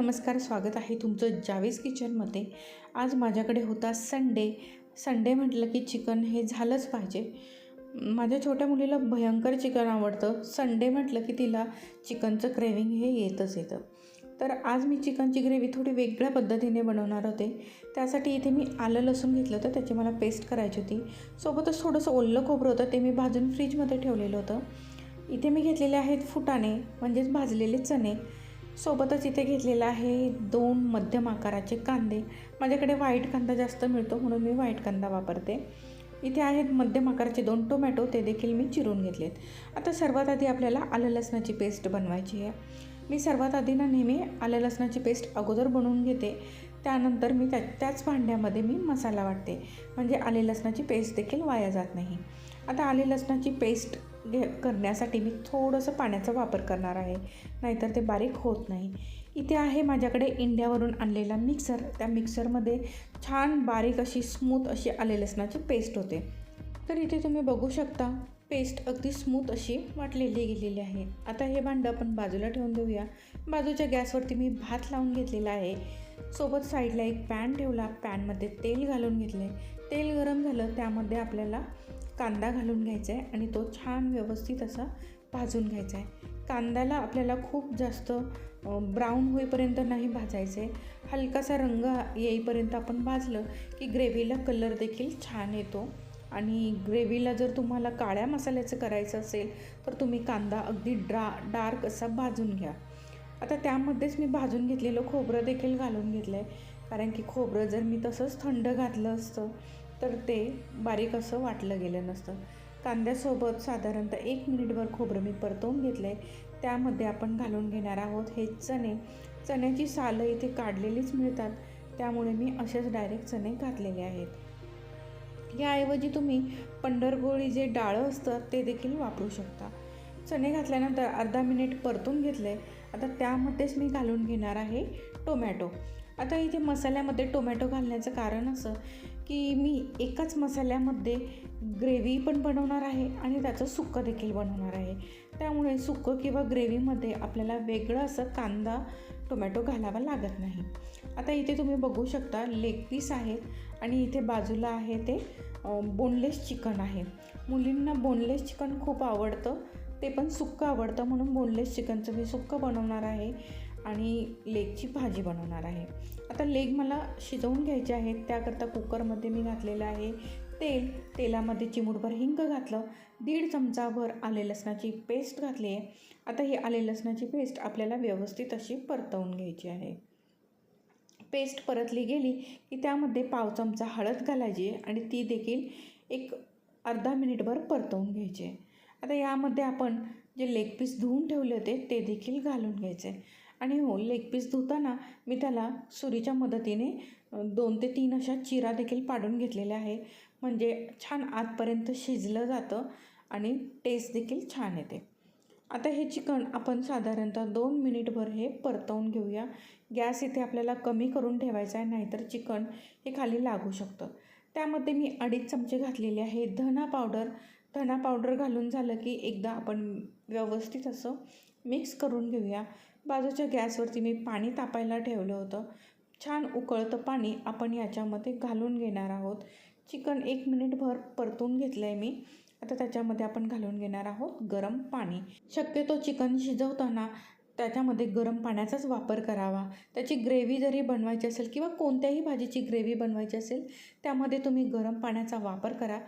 नमस्कार स्वागत आहे तुमचं जावेज किचनमध्ये. आज माझ्याकडे होता संडे. संडे म्हटलं की चिकन हे झालंच पाहिजे. माझ्या छोट्या मुलीला भयंकर चिकन आवडतं. संडे म्हटलं की तिला चिकनचं क्रेविंग हे येतच येतं. तर आज मी चिकनची ग्रेव्ही थोडी वेगळ्या पद्धतीने बनवणार होते. त्यासाठी इथे मी आलं लसूण घेतलं होतं. त्याची मला पेस्ट करायची होती. सोबतच थोडंसं ओलं खोबरं होतं. ते मी भाजून फ्रीजमध्ये ठेवलेलं होतं. इथे मी घेतलेले आहेत फुटाणे म्हणजेच भाजलेले चणे. सोबतच इथे घेतलेला आहे दोन मध्यम आकाराचे कांदे. माझ्याकडे व्हाईट कांदा जास्त मिळतो म्हणून मी व्हाईट कांदा वापरते. इथे आहेत मध्यम आकाराचे दोन टोमॅटो ते देखील मी चिरून घेतलेत. आता सर्वात आधी आपल्याला आलं लसणाची पेस्ट बनवायची आहे. मी सर्वात आधी ना नेहमी आलं लसणाची पेस्ट अगोदर बनवून घेते. त्यानंतर मी त्या त्याच भांड्यामध्ये मी मसाला वाटते. म्हणजे आले लसणाची पेस्ट देखील वाया जात नाही. आता आले लसणाची पेस्ट घे करण्यासाठी मी थोडंसं पाण्याचा वापर करणार आहे. नाहीतर ते बारीक होत नाही. इथे आहे माझ्याकडे इंडियावरून आणलेला मिक्सर. त्या मिक्सरमध्ये छान बारीक अशी स्मूथ अशी आले लसणाची पेस्ट होते. तर इथे तुम्ही बघू शकता पेस्ट अगदी स्मूथ अशी वाटलेली गेलेली आहे. आता हे भांडं आपण बाजूला ठेवून देऊया. बाजूच्या गॅसवरती मी भात लावून घेतलेला आहे. सोबत साईडला एक पॅन ठेवला. पॅनमध्ये तेल घालून घेतले तेल गरम झालं त्यामध्ये आपल्याला कांदा घालून घ्यायचा आहे आणि तो छान व्यवस्थित असा भाजून घ्यायचा आहे. कांद्याला आपल्याला खूप जास्त ब्राऊन होईपर्यंत नाही भाजायचं. आहे हलकासा रंग येईपर्यंत आपण भाजलं की ग्रेव्हीला कलर देखील छान येतो. आणि ग्रेव्हीला जर तुम्हाला काळ्या मसाल्याचं करायचं असेल तर तुम्ही कांदा अगदी ड्रा डार्क असा भाजून घ्या. आता त्यामध्येच मी भाजून घेतलेलं खोबरं देखील घालून घेतलं आहे कारण की खोबरं जर मी तसंच थंड घातलं असतं तर ते बारीक असं वाटलं गेलं नसतं. कांद्यासोबत साधारणतः एक मिनिटभर खोबरं मी परतवून घेतलं आहे त्यामध्ये आपण घालून घेणार आहोत हे चणे. चण्याची सालं इथे काढलेलीच मिळतात. त्यामुळे मी असेच डायरेक्ट चणे घातलेले आहेत. याऐवजी तुम्ही पंढरगोळी जे डाळं असतं ते देखील वापरू शकता. चणे घातल्यानंतर अर्धा मिनिट परतून घेतले आता त्यामध्येच मी घालून घेणार आहे टोमॅटो. आता इथे मसाल्यामध्ये टोमॅटो घालण्याचं कारण असं की मी एकाच मसाल्यामध्ये ग्रेव्ही पण बनवणार आहे आणि त्याचं सुक्कं देखील बनवणार आहे. त्यामुळे सुक्कं किंवा ग्रेव्हीमध्ये आपल्याला वेगळं असं कांदा टोमॅटो घालावा लागत नाही. आता इथे तुम्ही बघू शकता लेग पीस आहेत आणि इथे बाजूला आहे ते बोनलेस चिकन आहे. मुलींना बोनलेस चिकन खूप आवडतं. ते पण सुक्कं आवडतं म्हणून बोनलेस चिकनचं मी सुक्कं बनवणार आहे आणि लेगची भाजी बनवणार आहे. आता लेग मला शिजवून घ्यायचे आहेत. त्याकरता कुकरमध्ये मी घातलेलं आहे तेल. तेलामध्ये चिमूटभर हिंग घातलं. दीड चमचाभर आले लसणाची पेस्ट घातली आहे. आता ही आले लसणाची पेस्ट आपल्याला व्यवस्थित अशी परतवून घ्यायची आहे. पेस्ट परतली गेली की त्यामध्ये पाव चमचा हळद घालायची आहे आणि ती देखील एक अर्धा मिनिटभर परतवून घ्यायची आहे. आता यामध्ये आपण जे लेग पीस धुवून ठेवले होते ते देखील घालून घ्यायचे आणि हो लेग पीस धुताना मी त्याला सुरीच्या मदतीने दोन ते तीन अशा चिरा देखील पाडून घेतलेल्या आहे म्हणजे छान आतपर्यंत शिजलं जातं आणि टेस्ट देखील छान येते. आता हे चिकन आपण साधारणतः दोन मिनिटभर हे परतवून घेऊया. गॅस इथे आपल्याला कमी करून ठेवायचा आहे नाहीतर चिकन हे खाली लागू शकतं. त्यामध्ये मी अडीच चमचे घातलेले आहे धना पावडर. धना पावडर घालून झालं की एकदा आपण व्यवस्थित असं मिक्स करून घेऊया. बाजूच्या गॅसवरती मी पाणी तापायला ठेवलं होतं. छान उकळतं पाणी आपण याच्यामध्ये घालून घेणार आहोत. चिकन एक मिनिटभर परतून घेतलं आहे मी. आता त्याच्यामध्ये आपण घालून घेणार आहोत गरम पाणी. शक्यतो चिकन शिजवताना त्याच्यामध्ये गरम पाण्याचाच वापर करावा. त्याची ग्रेव्ही जरी बनवायची असेल किंवा कोणत्याही भाजीची ग्रेव्ही बनवायची असेल त्यामध्ये तुम्ही गरम पाण्याचा वापर करा.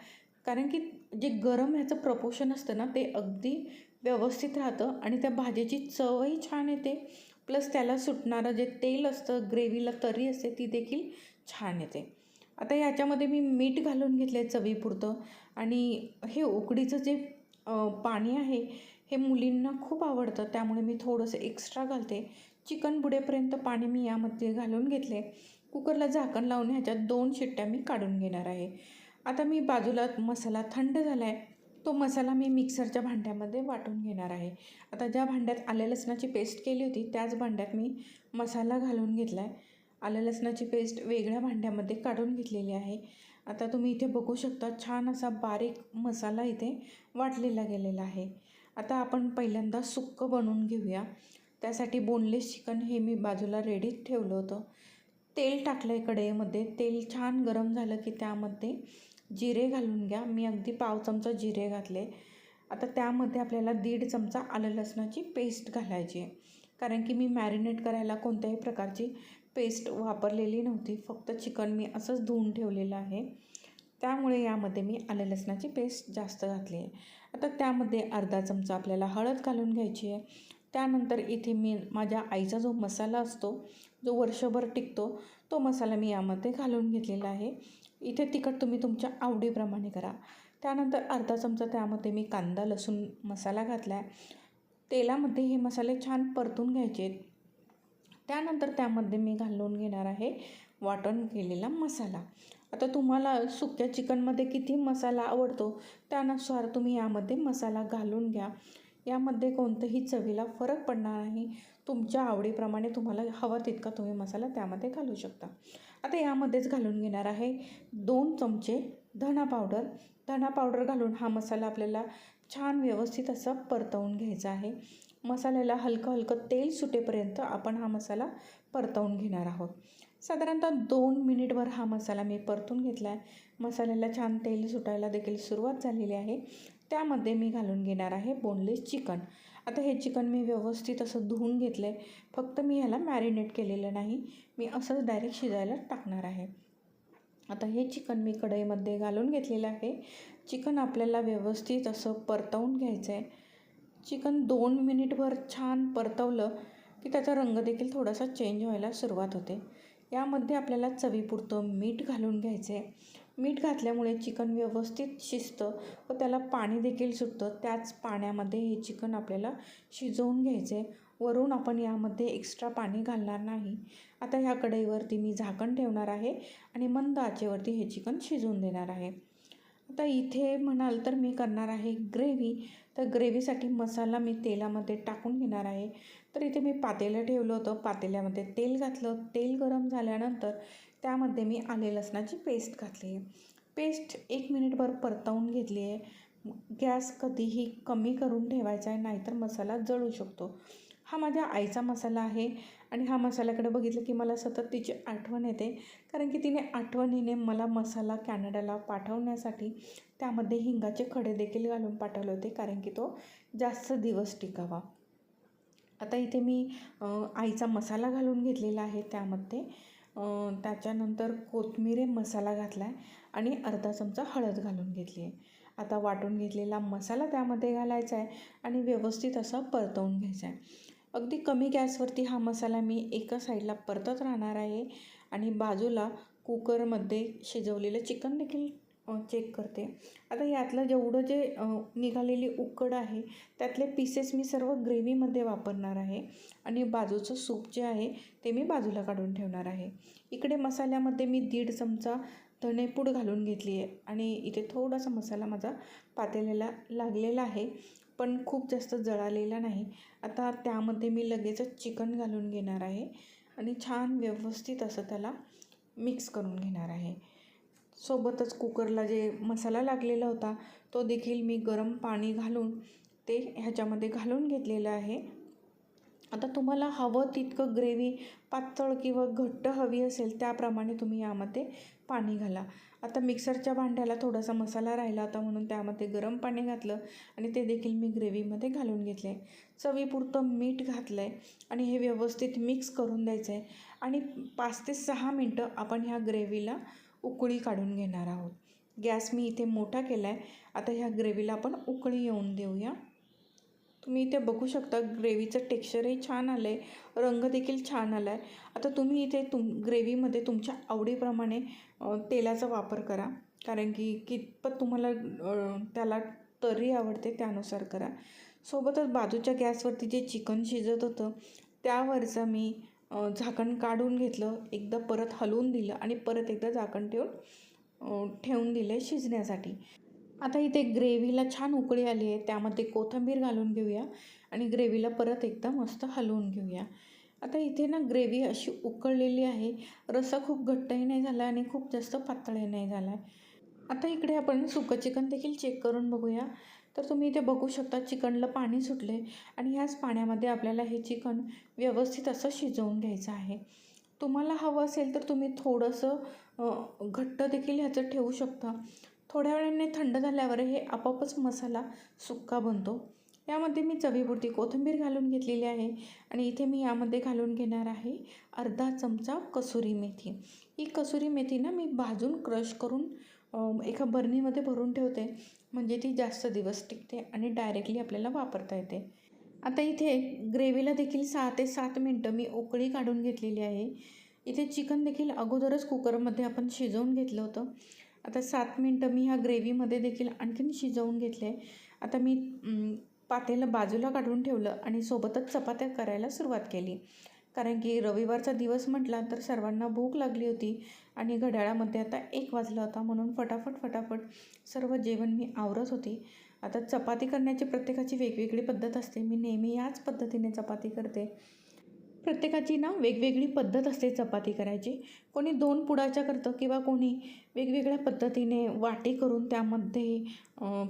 कारण की जे गरम ह्याचं प्रपोशन असतं ना ते अगदी व्यवस्थित राहतं आणि त्या भाजीची चवही छान येते. प्लस त्याला सुटणारं जे तेल असतं ग्रेव्हीला तरी असते ती देखील छान येते. आता याच्यामध्ये मी मीठ घालून घेतलं आहे चवीपुरतं आणि हे उकडीचं जे पाणी आहे हे मुलींना खूप आवडतं. त्यामुळे मी थोडंसं एक्स्ट्रा घालते. चिकन बुडेपर्यंत पाणी मी यामध्ये घालून घेतले. कुकरला झाकण लावून ह्याच्यात दोन शिट्ट्या मी काढून घेणार आहे. आता मी बाजूला मसाला थंड झाला आहे तो मसाला मी मिक्सरच्या भांड्यामध्ये वाटून घेणार आहे. आता ज्या भांड्यात आल्या लसणाची पेस्ट केली होती त्याच भांड्यात मी मसाला घालून घेतला आहे आलं लसणाची पेस्ट वेगळ्या भांड्यामध्ये काढून घेतलेली आहे. आता तुम्ही इथे बघू शकता छान असा बारीक मसाला इथे वाटलेला गेलेला आहे. आता आपण पहिल्यांदा सुक्कं बनवून घेऊया. त्यासाठी बोनलेस चिकन हे मी बाजूला रेडीत ठेवलं होतं. तेल टाकलं आहे कढईमध्ये तेल छान गरम झालं की त्यामध्ये जिरे घालून घ्या. मी अगदी पाव चमचा जिरे घातले. आता त्यामध्ये आपल्याला दीड चमचा आलं लसणाची पेस्ट घालायची आहे. कारण की मी मॅरिनेट करायला कोणत्याही प्रकारची पेस्ट वापरलेली नव्हती. फक्त चिकन मी असंच धुवून ठेवलेलं आहे. त्यामुळे यामध्ये मी आलं लसणाची पेस्ट जास्त घातली आहे. आता त्यामध्ये अर्धा चमचा आपल्याला हळद घालून घ्यायची आहे. त्यानंतर इथे मी माझ्या आईचा जो मसाला असतो जो वर्षभर टिकतो तो मसाला मी यामध्ये घालून घेतलेला आहे. इथे तिखट तुम्ही तुमच्या आवडीप्रमाणे करा. त्यानंतर अर्धा चमचा त्यामध्ये मी कांदा लसूण मसाला घातला आहे तेलामध्ये हे मसाले छान परतून घ्यायचे. त्यानंतर त्यामध्ये मी घालून घेणार आहे वाटण केलेला मसाला. आता तुम्हाला सुक्या चिकनमध्ये किती मसाला आवडतो त्यानुसार तुम्ही यामध्ये मसाला घालून घ्या. यामध्ये कोणतंही चवीला फरक पडणार नाही. तुमच्या आवडीप्रमाणे तुम्हाला हवा तितका तुम्ही मसाला त्यामध्ये घालू शकता. आता यामध्येच घालून घेणार आहे दोन चमचे धना पावडर. धना पावडर घालून हा मसाला आपल्याला छान व्यवस्थित असं परतवून घ्यायचा आहे. मसाल्याला हलकं हलकं तेल सुटेपर्यंत आपण हा मसाला परतवून घेणार आहोत. साधारणतः दोन मिनिटभर हा मसाला मी परतून घेतला आहे मसाल्याला छान तेल सुटायला देखील सुरुवात झालेली आहे. त्यामध्ये मी घालून घेणार आहे बोनलेस चिकन. आता हे चिकन मी व्यवस्थित असं धुवून घेतलं आहे फक्त मी ह्याला मॅरिनेट केलेलं नाही. मी असंच डायरेक्ट शिजायला टाकणार आहे. आता हे चिकन मी कढईमध्ये घालून घेतलेलं आहे. चिकन आपल्याला व्यवस्थित असं परतवून घ्यायचं आहे चिकन दोन मिनिटभर छान परतवलं की त्याचा रंग देखील थोडासा चेंज व्हायला सुरुवात होते. यामध्ये आपल्याला चवीपुरतं मीठ घालून घ्यायचं आहे मीठ घातल्यामुळे चिकन व्यवस्थित शिजतं व त्याला पाणी देखील सुटतं. त्याच पाण्यामध्ये हे चिकन आपल्याला शिजवून घ्यायचं आहे वरून आपण यामध्ये एक्स्ट्रा पाणी घालणार नाही. आता ह्या कढईवरती मी झाकण ठेवणार आहे आणि मंद आचेवरती हे चिकन शिजवून देणार आहे. आता इथे म्हणाल तर मी करणार आहे ग्रेव्ही. तर ग्रेव्हीसाठी मसाला मी तेलामध्ये टाकून घेणार आहे. तर इथे मी पातेलं ठेवलं होतं. पातेल्यामध्ये तेल घातलं. तेल गरम झाल्यानंतर त्यामध्ये मी आले लसणाची पेस्ट घातली. आहे पेस्ट एक मिनिटभर परतवून घेतली आहे. गॅस कधीही कमी करून ठेवायचा आहे नाहीतर मसाला जळू शकतो. हा माझ्या आईचा मसाला आहे आणि हा मसाल्याकडे बघितलं की मला सतत तिची आठवण येते. कारण की तिने आठवणीने मला मसाला कॅनडाला पाठवण्यासाठी त्यामध्ये हिंगाचे खडे देखील घालून पाठवले होते कारण की तो जास्त दिवस टिकावा. आता इथे मी आईचा मसाला घालून घेतलेला आहे त्यामध्ये. त्याच्यानंतर कोथमिरे मसाला घातला आहे आणि अर्धा चमचा हळद घालून घेतली आहे आता वाटून घेतलेला मसाला त्यामध्ये घालायचा आहे आणि व्यवस्थित असा परतवून घ्यायचा आहे अगदी कमी गॅसवरती हा मसाला मी एका साईडला परतत राहणार आहे आणि बाजूला कुकरमध्ये शिजवलेलं चिकन देखील चेक करते. आता यातलं जेवढं जे निघालेली उकड आहे त्यातले पीसेस मी सर्व ग्रेव्हीमध्ये वापरणार आहे. आणि बाजूचं सूप जे आहे ते मी बाजूला काढून ठेवणार आहे. इकडे मसाल्यामध्ये मी दीड चमचा धणेपूड घालून घेतली आहे. आणि इथे थोडासा मसाला माझा पातेल्याला लागलेला आहे पण खूप जास्त जळालेला नाही. आता त्यामध्ये मी लगेचच चिकन घालून घेणार आहे. आणि छान व्यवस्थित असं त्याला मिक्स करून घेणार आहे. सोबतच कुकरला जे मसाला लागलेला होता तो देखील मी गरम पाणी घालून ते ह्याच्यामध्ये घालून घेतलेलं आहे. आता तुम्हाला हवं तितकं ग्रेव्ही पातळ किंवा घट्ट हवी असेल त्याप्रमाणे तुम्ही यामध्ये पाणी घाला. आता मिक्सरच्या भांड्याला थोडासा मसाला राहिला होता म्हणून त्यामध्ये गरम पाणी घातलं आणि ते देखील मी ग्रेव्हीमध्ये घालून घेतलं. आहे चवीपुरतं मीठ घातलं आहे आणि हे व्यवस्थित मिक्स करून द्यायचं आहे आणि पाच ते सहा मिनटं आपण ह्या ग्रेव्हीला उकळी काढून घेणार आहोत. गॅस मी इथे मोठा केला आहे आता ह्या ग्रेव्हीला आपण उकळी येऊन देऊया. तुम्ही इथे बघू शकता ग्रेव्हीचं टेक्स्चरही छान आलं आहे रंग देखील छान आला आहे आता तुम्ही इथे तुम ग्रेव्हीमध्ये तुमच्या आवडीप्रमाणे तेलाचा वापर करा. कारण की कितपत तुम्हाला त्याला तरी आवडते त्यानुसार करा. सोबतच बाजूच्या गॅसवरती जे चिकन शिजत होतं त्यावरचं मी झाकण काढून घेतलं एकदा परत हलवून दिलं आणि परत एकदा झाकण ठेवून ठेवून दिलं शिजण्यासाठी. आता इथे ग्रेव्हीला छान उकळी आली आहे त्यामध्ये कोथिंबीर घालून घेऊया आणि ग्रेव्हीला परत एकदा मस्त हलवून घेऊया. आता इथे ना ग्रेव्ही अशी उकळलेली आहे रस्सा खूप घट्टही नाही झाला आणि खूप जास्त पातळही नाही झाला आहे. आता इकडे आपण सुकं चिकन देखील चेक करून बघूया. तर तुम्ही इथे बघू शकता चिकनला पाणी सुटले आणि ह्याच पाण्यामध्ये आपल्याला हे चिकन व्यवस्थित असं शिजवून घ्यायचं आहे. तुम्हाला हवं असेल तर तुम्ही थोडंसं घट्ट देखील ह्याचं ठेवू शकता. थोड्या वेळाने थंड झाल्यावर हे आपापच मसाला सुक्का बनतो. यामध्ये मी चवीपुरती कोथिंबीर घालून घेतलेली आहे आणि इथे मी यामध्ये घालून घेणार आहे अर्धा चमचा कसुरी मेथी. ही कसुरी मेथी ना मी भाजून क्रश करून एका बर्नीमध्ये भरून ठेवते. म्हणजे ती जास्त दिवस टिकते आणि डायरेक्टली आपल्याला वापरता येते. आता इथे ग्रेव्हीला देखील सहा ते सात मिनटं मी उकळी काढून घेतलेली आहे. इथे चिकन देखील अगोदरच कुकरमध्ये आपण शिजवून घेतलं होतं. आता सात मिनटं मी ह्या ग्रेव्हीमध्ये देखील आणखीन शिजवून घेतले. आता मी पातेला पातेलं बाजूला काढून ठेवलं आणि सोबतच चपात्या करायला सुरुवात केली. कारण की रविवारचा दिवस म्हटला तर सर्वांना भूक लागली होती. आणि घड्याळामध्ये आता एक वाजला होता म्हणून फटाफट फटाफट सर्व जेवण मी आवरत होती. आता चपाती करण्याची प्रत्येकाची वेगवेगळी पद्धत असते. मी नेहमी याच पद्धतीने चपाती करते. प्रत्येकाची ना वेगवेगळी पद्धत असते चपाती करायची. कोणी दोन पुडाच्या करतं किंवा कोणी वेगवेगळ्या पद्धतीने वाटी करून त्यामध्ये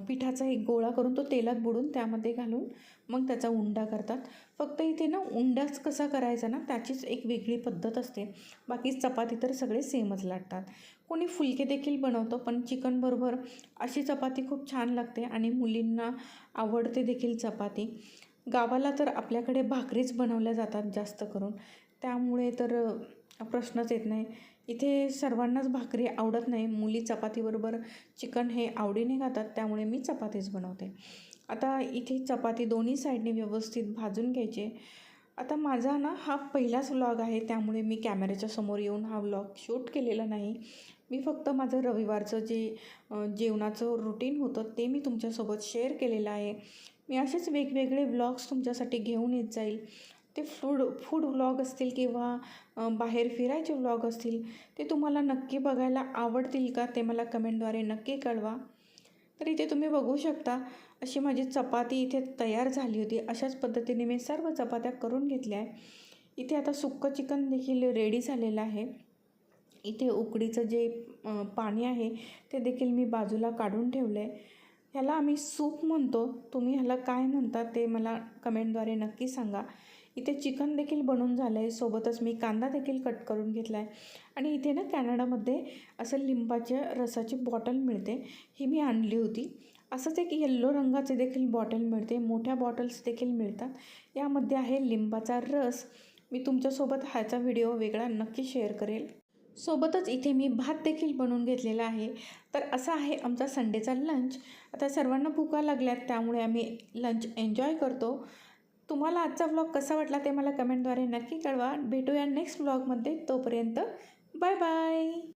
पिठाचा एक गोळा करून तो तेलात बुडून त्यामध्ये घालून मग त्याचा उंडा करतात. फक्त इथे ना उंडाच कसा करायचा ना त्याचीच एक वेगळी पद्धत असते. बाकी चपाती तर सगळे सेमच लागतात. कोणी फुलके देखील बनवतं पण चिकनबरोबर अशी चपाती खूप छान लागते आणि मुलींना आवडते देखील चपाती. गावाला तर आपल्याकडे भाकरीच बनवल्या जातात जास्त करून. त्यामुळे तर प्रश्नच येत नाही. इथे सर्वांनाच भाकरी आवडत नाही. मुली चपातीबरोबर चिकन हे आवडीने खातात त्यामुळे मी चपातीच बनवते. आता इथे चपाती दोन्ही साईडने व्यवस्थित भाजून घ्यायचे. आता माझा ना हा पहिलाच व्लॉग आहे त्यामुळे मी कॅमेऱ्याच्या समोर येऊन हा व्लॉग शूट केलेला नाही. मी फक्त माझं रविवारचं जे जेवणाचं रुटीन होतं ते मी तुमच्यासोबत शेअर केलेलं आहे. मी असेच वेगवेगळे व्लॉग्स तुमच्यासाठी घेऊन येत जाईल. ते फूड फूड व्लॉग असतील किंवा बाहेर फिरायचे व्लॉग असतील ते तुम्हाला नक्की बघायला आवडतील का ते मला कमेंटद्वारे नक्की कळवा. तर इथे तुम्ही बघू शकता अशी माझी चपाती इथे तयार झाली होती. अशाच पद्धतीने मी सर्व चपात्या करून घेतल्या आहे इथे आता सुक्कं चिकन देखील रेडी झालेलं आहे. इथे उकडीचं जे पाणी आहे ते देखील मी बाजूला काढून ठेवलं आहे ह्याला आम्ही सूप म्हणतो. तुम्ही ह्याला काय म्हणता ते मला कमेंटद्वारे नक्की सांगा. इथे चिकन देखील बनून झालं आहे सोबतच मी कांदा देखील कट करून घेतला आहे आणि इथे ना कॅनडामध्ये असं लिंबाच्या रसाची बॉटल मिळते. ही मी आणली होती. असंच एक येल्लो रंगाचे देखील बॉटल मिळते. मोठ्या बॉटल्स देखील मिळतात. यामध्ये आहे लिंबाचा रस. मी तुमच्यासोबत ह्याचा व्हिडिओ वेगळा नक्की शेअर करेल. सोबतच इथे मी भात देखील बनवून घेतलेला आहे. तर असा आहे आमचा संडेचा लंच आता सर्वांना भुका लागल्यात त्यामुळे आम्ही लंच एन्जॉय करतो. तुम्हाला आजचा व्लॉग कसा वाटला ते मला कमेंटद्वारे नक्की कळवा. भेटूया नेक्स्ट व्लॉगमध्ये तोपर्यंत बाय बाय